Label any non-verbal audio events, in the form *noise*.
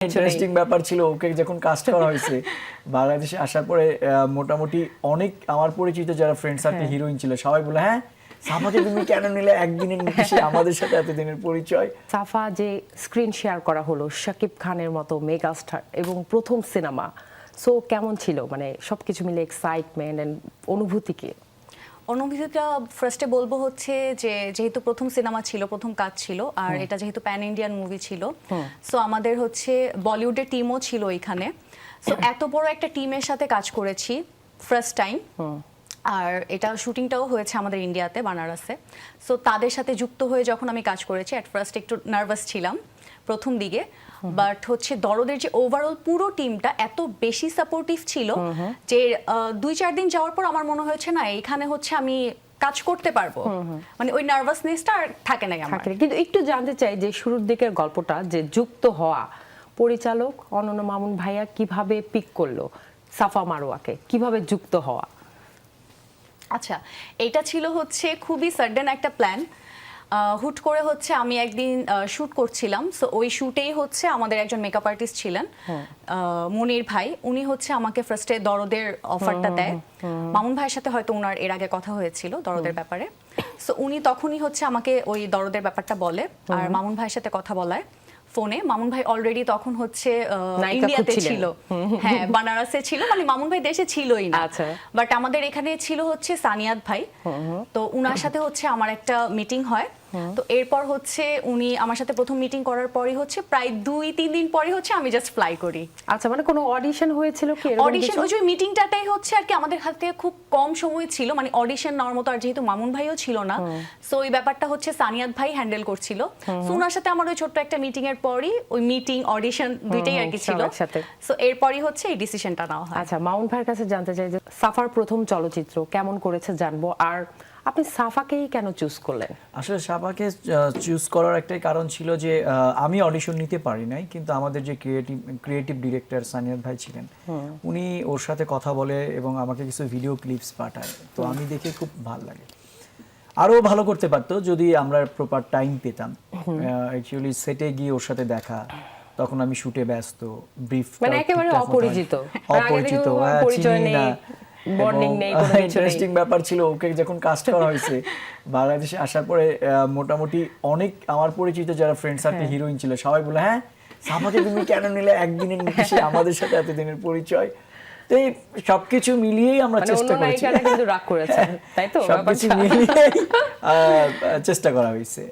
*laughs* Interesting *laughs* ব্যাপার ছিল ওকে যখন কাস্ট করা হয়েছে। বাংলাদেশে আসার পরে মোটামুটি অনেক আমার পরিচিত যারা ফ্রেন্ড সার্কেল হিরোইন ছিল সবাই বলে হ্যাঁ সাফাকে তুমি কেন নিলে একদিনের মধ্যে সে আমাদের সাথে এতদিনের পরিচয়। সাফা যে স্ক্রিন শেয়ার করা হলো শাকিব খানের মতো মেগা স্টার এবং প্রথম সিনেমা সো কেমন ছিল? মানে সবকিছু মিলে এক্সাইটমেন্ট এন্ড অনুভূতি কি? অনুভূতিটা ফার্স্টে বলব হচ্ছে যে যেহেতু প্রথম সিনেমা ছিল প্রথম কাজ ছিল আর এটা যেহেতু প্যান ইন্ডিয়ান মুভি ছিল সো আমাদের হচ্ছে বলিউডের টিমও ছিল এখানে। সো *coughs* এত বড় একটা টিমের সাথে কাজ করেছি ফার্স্ট টাইম আর এটা শুটিংটাও হয়েছে আমাদের ইন্ডিয়াতে বানারসে। সো তাদের সাথে যুক্ত হয়ে যখন আমি কাজ করেছি অ্যাট ফার্স্ট একটু নার্ভাস ছিলাম প্রথম দিকে। বাট হচ্ছে দরদের যে ওভারঅল পুরো টিমটা এত বেশি সাপোর্টিভ ছিল যে দুই চার দিন যাওয়ার পর আমার মনে হয়েছে না এখানে হচ্ছে আমি কাজ করতে পারব। মানে ওই নার্ভাসনেসটা আর থাকে নাই আমার। কিন্তু একটু জানতে চাই যে শুরুর দিকের গল্পটা যে যুক্ত হওয়া পরিচালক অনন্য মামুন ভাইয়া কীভাবে পিক করল সাফা মারোয়াকে? কীভাবে যুক্ত হওয়া? আচ্ছা এটা ছিল হচ্ছে খুবই সাডেন একটা প্ল্যান হুট করে হচ্ছে আমি একদিন শুট করছিলাম। সো ওই শুটেই হচ্ছে আমাদের একজন মেকআপ আর্টিস্ট ছিলেন মনির ভাই। উনি হচ্ছে আমাকে ফার্স্টে দরদের অফারটা দেয়। মামুন ভাইয়ের সাথে হয়তো ওনার এর আগে কথা হয়েছিল দরদের ব্যাপারে। সো উনি তখনই হচ্ছে আমাকে ওই দরদের ব্যাপারটা বলে আর মামুন ভাইয়ের সাথে কথা বলায়। ফোনে। মামুন ভাই অলরেডি তখন হচ্ছে ইন্ডিয়াতে ছিল। হ্যাঁ বানারসে ছিল। মানে মামুন ভাই দেশে ছিলই না। আচ্ছা। বাট আমাদের এখানে ছিল হচ্ছে সানিয়াদ ভাই। তো উনার সাথে হচ্ছে আমার একটা মিটিং হয়। তো এরপর হচ্ছে উনি আমার সাথে প্রথম মিটিং করার পরই হচ্ছে প্রায় দুই তিন দিন পরে হচ্ছে আমি জাস্ট ফ্লাই করি। আচ্ছা মানে কোনো অডিশন হয়েছিল কি অডিশন? ওই যে মিটিংটাটাই হচ্ছে আর কি আমাদের হাতে খুব কম সময় ছিল মানে অডিশন নেওয়ার মতো আর যেহেতু মামুন ভাইও ছিল না সো ওই ব্যাপারটা হচ্ছে সানিয়াদ ভাই হ্যান্ডেল করছিল। সো ওনার সাথে আমার ওই ছোট্ট একটা মিটিং এর পরই ওই মিটিং অডিশন দুইটাই আর কি ছিল। সো এরপরই হচ্ছে এই ডিসিশনটা নেওয়া হয়। আচ্ছা মাউন্ট ভাইয়ের কাছে জানতে চাই যে সাফার প্রথম চলচ্চিত্র কেমন করেছে জানব? আর আপনি সাফাকেই কেন চুজ করলেন? আসলে সাপাকে চুজ করার একটাই কারণ ছিল যে আমি অডিশন নিতে পারি নাই কিন্তু আমাদের যে ক্রিয়েটিভ ক্রিয়েটিভ ডিরেক্টর সানিয়াদ ভাই ছিলেন উনি ওর সাথে কথা বলে এবং আমাকে কিছু ভিডিও ক্লিপস পাঠায়। তো আমি দেখে খুব ভালো লাগে। আরও ভালো করতে পারতো যদি আমরা প্রপার টাইম পেতাম। অ্যাকচুয়ালি সেটে গিয়ে ওর সাথে দেখা তখন আমি শুটে ব্যস্ত ব্রিফ মানে একেবারে অপরিচিত। অপরিচিত হ্যাঁ, চিনি না। Bonding নেই, কোনো ইন্টারেস্টিং ব্যাপার ছিল ওকে যখন কাস্ট করা হয়েছে। বাংলাদেশে আসার পরে মোটামুটি অনেক আমার পরিচিত যারা ফ্রেন্ড সার্কেল হিরোইন ছিল সবাই বলে হ্যাঁ সাফাকে তুমি কেন নিলে একদিনের আমাদের সাথে এতদিনের পরিচয়। তো এই সবকিছু মিলিয়েই আমরা মানে চেষ্টা করেছি। কিন্তু রাগ করেছেন তাই তো? সবকিছু? মিলিয়েই চেষ্টা করা হয়েছে।